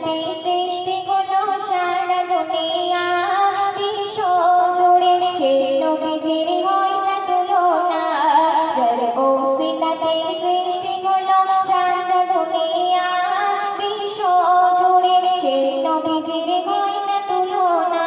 তাতে সৃষ্টি কোনো সারা দুনিয়া বিশ্ব জুড়ে সে নবীজির হয় না তুলনা। যার ওসিলাতে সৃষ্টি কোনো সারা দুনিয়া বিশ্ব জুড়ে সে নবীজির হয় না তুলনা।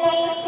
place.